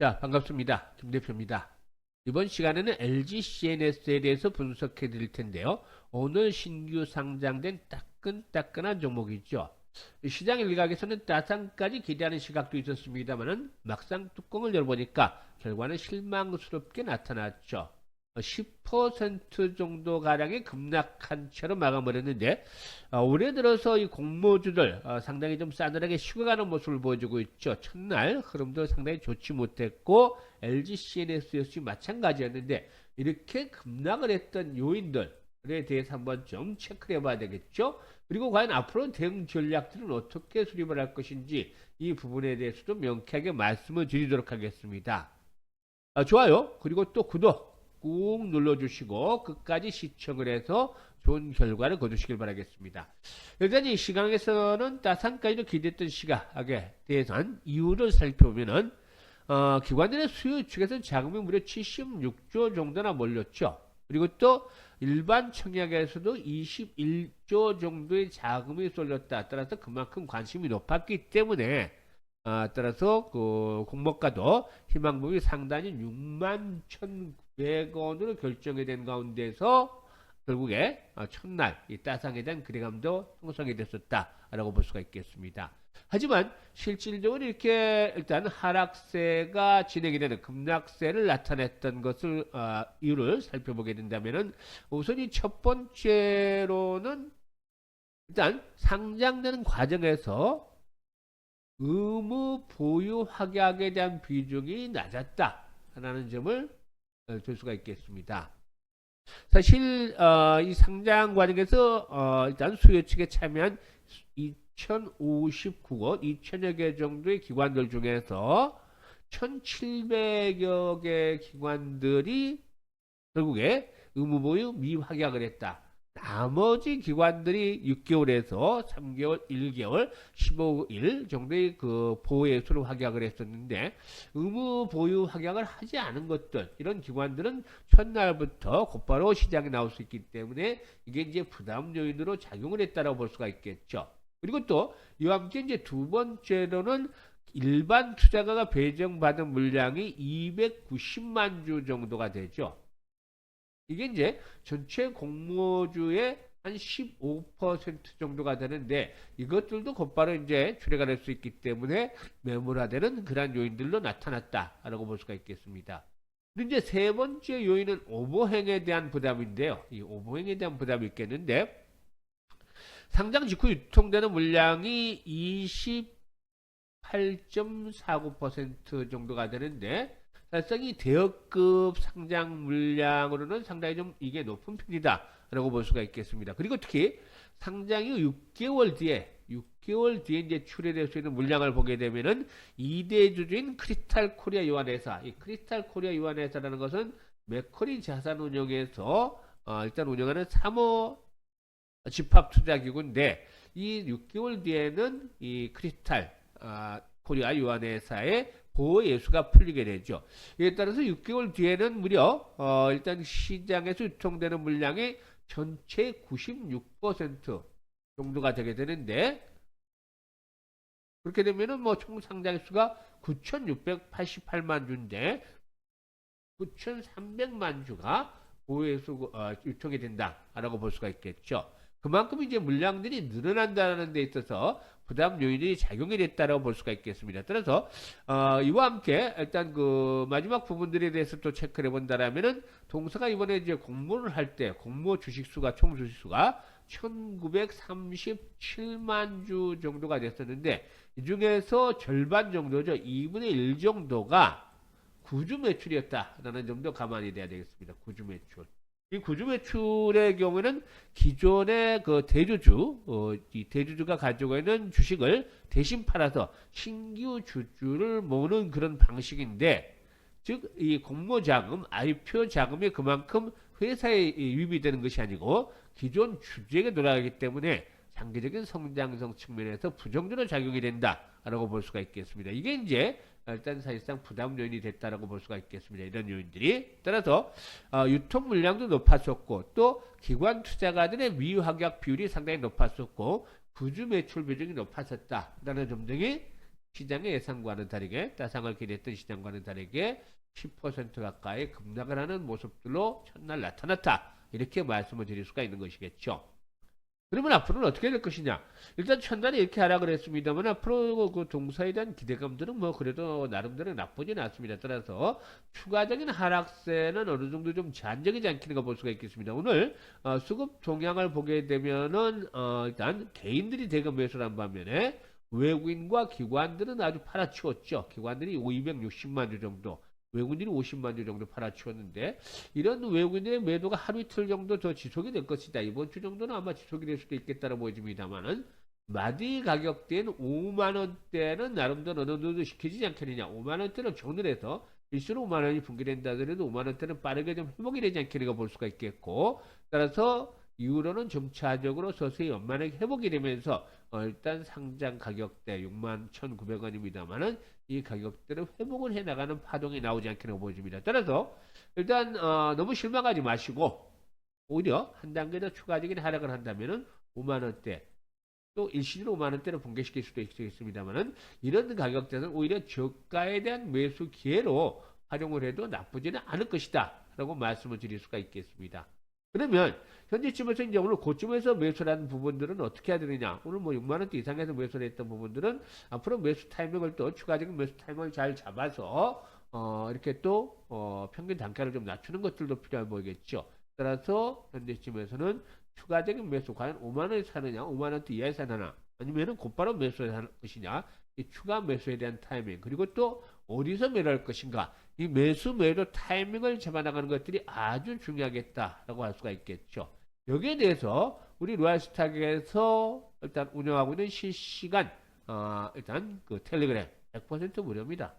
자, 반갑습니다. 김 대표입니다. 이번 시간에는 LG CNS에 대해서 분석해 드릴 텐데요. 오늘 신규 상장된 따끈따끈한 종목이죠. 시장 일각에서는 따상까지 기대하는 시각도 있었습니다만은 막상 뚜껑을 열어보니까 결과는 실망스럽게 나타났죠. 10% 정도 가량의 급락한 채로 마감을 했는데 올해 들어서 이 공모주들 어, 상당히 좀 싸늘하게 식어가는 모습을 보여주고 있죠. 첫날 흐름도 상당히 좋지 못했고 LG CNS 역시 마찬가지였는데 이렇게 급락을 했던 요인들에 대해서 한번 좀 체크를 해봐야 되겠죠. 그리고 과연 앞으로 대응 전략들은 어떻게 수립을 할 것인지 이 부분에 대해서도 명쾌하게 말씀을 드리도록 하겠습니다. 아, 좋아요. 그리고 또 구독 꾹 눌러주시고 끝까지 시청을 해서 좋은 결과를 거두시길 바라겠습니다. 이 시강에서는 따상까지도 기대했던 시각에 대해서는 이유를 살펴보면은 어, 기관들의 수요 측에서 자금이 무려 76조 정도나 몰렸죠. 그리고 또 일반 청약에서도 21조 정도의 자금이 쏠렸다. 따라서 그만큼 관심이 높았기 때문에 아, 따라서 그 공모가도 희망금이 상단이 6만 1,900원으로 결정이 된 가운데서 결국에 어, 첫날 이 따상에 대한 기대감도 형성이 됐었다라고 볼 수가 있겠습니다. 하지만 실질적으로 이렇게 일단 하락세가 진행이 되는 급락세를 나타냈던 것을 어, 이유를 살펴보게 된다면은 우선 이 첫 번째로는 일단 상장되는 과정에서 의무 보유 확약에 대한 비중이 낮았다라는 점을 어, 줄 수가 있겠습니다. 사실 어, 이 상장 과정에서 어, 일단 수요 측에 참여한 2,059곳, 2천여 개 정도의 기관들 중에서 1,700여 개 기관들이 결국에 의무보유 미확약을 했다. 나머지 기관들이 6개월에서 3개월, 1개월, 15일 정도의 그 보호의 수를 확약을 했었는데 의무 보유 확약을 하지 않은 것들 이런 기관들은 첫날부터 곧바로 시장에 나올 수 있기 때문에 이게 이제 부담 요인으로 작용을 했다고 볼 수가 있겠죠. 그리고 또 이와 함께 이제 두 번째로는 일반 투자가가 배정받은 물량이 290만 주 정도가 되죠. 이게 이제 전체 공모주의 한 15% 정도가 되는데 이것들도 곧바로 이제 출회가 될 수 있기 때문에 매몰화되는 그러한 요인들로 나타났다라고 볼 수가 있겠습니다. 이제 세 번째 요인은 오버행에 대한 부담인데요. 이 오버행에 대한 부담이 있겠는데 상장 직후 유통되는 물량이 28.49% 정도가 되는데 사실상 이 대여급 상장 물량으로는 상당히 좀 이게 높은 편이다 라고 볼 수가 있겠습니다. 그리고 특히 상장 후 6개월 뒤에 6개월 뒤에 이제 출회될 수 있는 물량을 보게 되면은 2대 주주인 크리스탈 코리아 유한회사 이 크리스탈 코리아 유한회사라는 것은 맥커리 자산운용에서 어, 일단 운영하는 3호 집합투자기구인데 이 6개월 뒤에는 이 크리스탈 아, 코리아 유한회사의 보호 예수가 풀리게 되죠. 이에 따라서 6개월 뒤에는 무려 어, 일단 시장에서 유통되는 물량의 전체 96% 정도가 되게 되는데 그렇게 되면은 뭐 총 상장 수가 9,688만 주인데 9,300만 주가 보호예수 어, 유통이 된다라고 볼 수가 있겠죠. 그만큼 이제 물량들이 늘어난다는 데 있어서 부담 요인이 작용이 됐다라고 볼 수가 있겠습니다. 따라서 어, 이와 함께 일단 그 마지막 부분들에 대해서 또 체크를 해본다라면은 동사가 이번에 이제 공모를 할 때 공모 주식수가 총 주식수가 1937만 주 정도가 됐었는데 이 중에서 절반 정도죠. 2분의 1 정도가 구주 매출이었다라는 점도 가만히 돼야 되겠습니다. 구주 매출. 이 구주 매출의 경우에는 기존의 그 대주주, 어, 이 대주주가 가지고 있는 주식을 대신 팔아서 신규 주주를 모으는 그런 방식인데, 즉, 이 공모 자금, IPO 자금이 그만큼 회사에 유입이 되는 것이 아니고, 기존 주주에게 돌아가기 때문에 장기적인 성장성 측면에서 부정적으로 작용이 된다라고 볼 수가 있겠습니다. 이게 이제 일단 사실상 부담 요인이 됐다라고 볼 수가 있겠습니다. 이런 요인들이 따라서 어, 유통 물량도 높았었고 또 기관 투자가들의 미확약 비율이 상당히 높았었고 구주 매출 비중이 높았었다라는 점 등이 시장의 예상과는 다르게 따상을 기대했던 시장과는 다르게 10% 가까이 급락을 하는 모습들로 첫날 나타났다. 이렇게 말씀을 드릴 수가 있는 것이겠죠. 그러면 앞으로는 어떻게 될 것이냐? 일단 첫날에 이렇게 하락을 했습니다만 앞으로 그 동사에 대한 기대감들은 뭐 그래도 나름대로 나쁘지는 않습니다. 따라서 추가적인 하락세는 어느 정도 좀 제한적이지 않겠는가 볼 수가 있겠습니다. 오늘 어, 수급 동향을 보게 되면은 어, 일단 개인들이 대금 매수를 한 반면에 외국인과 기관들은 아주 팔아치웠죠. 기관들이 260만 주 정도. 외국인들이 50만 주 정도 팔아치웠는데 이런 외국인의 매도가 하루 이틀 정도 더 지속이 될 것이다. 이번 주 정도는 아마 지속이 될 수도 있겠다고 보여집니다만은 마디 가격대는 5만 원대는 나름대로 어느 정도 시켜지지 않겠느냐. 5만 원대는 정렬해서 일수로 5만 원이 붕괴된다 하더라도 5만 원대는 빠르게 좀 회복이 되지 않겠는가 볼 수가 있겠고 따라서 이후로는 점차적으로 서서히 연만하게 회복이 되면서 어, 일단 상장 가격대 6만 1,900원입니다만은 이 가격대를 회복을 해 나가는 파동이 나오지 않겠냐고 보여집니다. 따라서 일단 어, 너무 실망하지 마시고 오히려 한 단계 더 추가적인 하락을 한다면은 5만 원대 또 일시적으로 5만 원대로 붕괴시킬 수도 있겠습니다만은 이런 가격대는 오히려 저가에 대한 매수 기회로 활용을 해도 나쁘지는 않을 것이다 라고 말씀을 드릴 수가 있겠습니다. 그러면 현재쯤에서 이제 오늘 고점에서 매수를 한 부분들은 어떻게 해야 되느냐? 오늘 뭐 6만 원대 이상에서 매수를 했던 부분들은 앞으로 매수 타이밍을 또 추가적인 매수 타이밍을 잘 잡아서 어 이렇게 또 어, 평균 단가를 좀 낮추는 것들도 필요해 보이겠죠. 따라서 현재쯤에서는 추가적인 매수 과연 5만 원에 사느냐, 5만 원대 이하에 사느냐, 아니면은 곧바로 매수를 하는 것이냐, 이 추가 매수에 대한 타이밍 그리고 또 어디서 매도할 것인가 이 매수 매도 타이밍을 잡아나가는 것들이 아주 중요하겠다라고 할 수가 있겠죠. 여기에 대해서 우리 로얄스탁에서 일단 운영하고 있는 실시간 어, 일단 그 텔레그램 100% 무료입니다.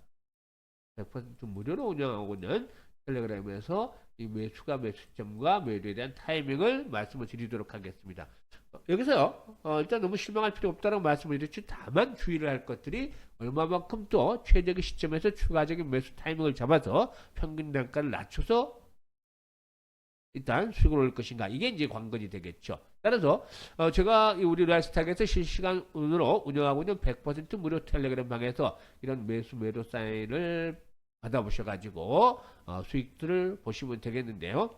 100% 무료로 운영하고 있는 텔레그램에서 이 매수가 매수점과 매도에 대한 타이밍을 말씀을 드리도록 하겠습니다. 어, 여기서요, 어, 일단 너무 실망할 필요 없다는 말씀을 드렸죠. 다만 주의를 할 것들이 얼마만큼 또 최적의 시점에서 추가적인 매수 타이밍을 잡아서 평균 단가를 낮춰서 일단 수익을 올릴 것인가. 이게 이제 관건이 되겠죠. 따라서, 어, 제가 이 우리 라이스탁에서 실시간으로 운영하고 있는 100% 무료 텔레그램 방에서 이런 매수 매도 사인을 받아보셔가지고, 어, 수익들을 보시면 되겠는데요.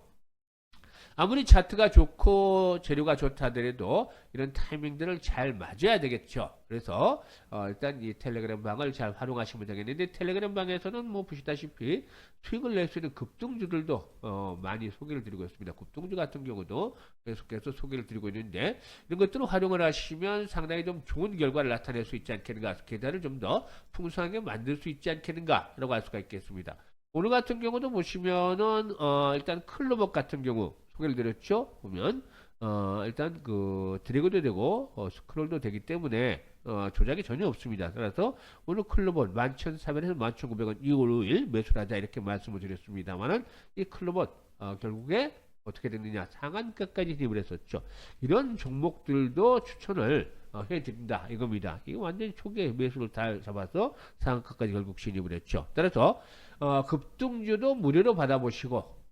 아무리 차트가 좋고 재료가 좋다 하더라도 이런 타이밍들을 잘 맞아야 되겠죠. 그래서 어, 일단 이 텔레그램 방을 잘 활용하시면 되겠는데 텔레그램 방에서는 뭐 보시다시피 수익을 낼 수 있는 급등주들도 어, 많이 소개를 드리고 있습니다. 급등주 같은 경우도 계속해서 소개를 드리고 있는데 이런 것들을 활용을 하시면 상당히 좀 좋은 결과를 나타낼 수 있지 않겠는가 계좌를 좀더 풍성하게 만들 수 있지 않겠는가라고 할 수가 있겠습니다. 오늘 같은 경우도 보시면은 어, 일단 클로버 같은 경우 소개를 드렸죠. 보면 어, 일단 그 드래그도 되고 어, 스크롤도 되기 때문에 어, 조작이 전혀 없습니다. 따라서 오늘 클로버 11,400에서 11,900원 2월 5일 매수를 하자 이렇게 말씀을 드렸습니다만은 이 클로버 어, 결국에 어떻게 됐느냐 상한가까지 진입을 했었죠. 이런 종목들도 추천을 어, 해드린다 이겁니다. 이거 완전히 초기에 매수를 다 잡아서 상한가까지 결국 진입을 했죠. 따라서 어, 급등주도 무료로 받아보시고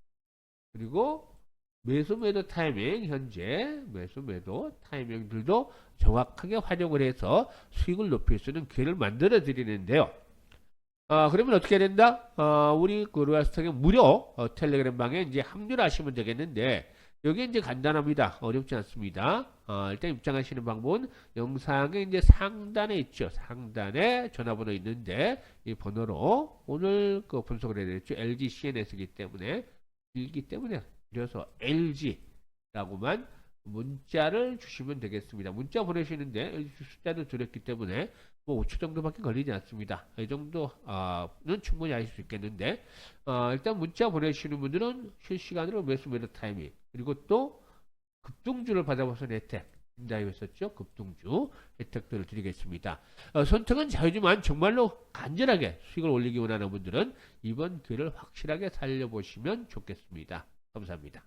그리고 매수 매도 타이밍 현재 매수 매도 타이밍들도 정확하게 활용을 해서 수익을 높일 수 있는 기회를 만들어 드리는데요. 아, 그러면 어떻게 해야 된다? 어, 우리 그 로얄스탁의 무료 어, 텔레그램 방에 이제 합류를 하시면 되겠는데 여기 이제 간단합니다. 어렵지 않습니다. 어, 일단 입장하시는 방법은 영상의 이제 상단에 있죠. 상단에 전화번호 있는데 이 번호로 오늘 그 분석을 해드렸죠. LG CNS이기 때문에 일기 때문에 그래서 LG라고만 문자를 주시면 되겠습니다. 문자 보내시는데 숫자도 드렸기 때문에 뭐 5초 정도밖에 걸리지 않습니다. 이 정도는 충분히 하실 수 있겠는데 어, 일단 문자 보내시는 분들은 실시간으로 매수 매도 타이밍 그리고 또 급등주를 받아보선 혜택 인자이었었죠 급등주 혜택들을 드리겠습니다. 어, 선택은 자유지만 정말로 간절하게 수익을 올리기 원하는 분들은 이번 기회를 확실하게 살려보시면 좋겠습니다. 감사합니다.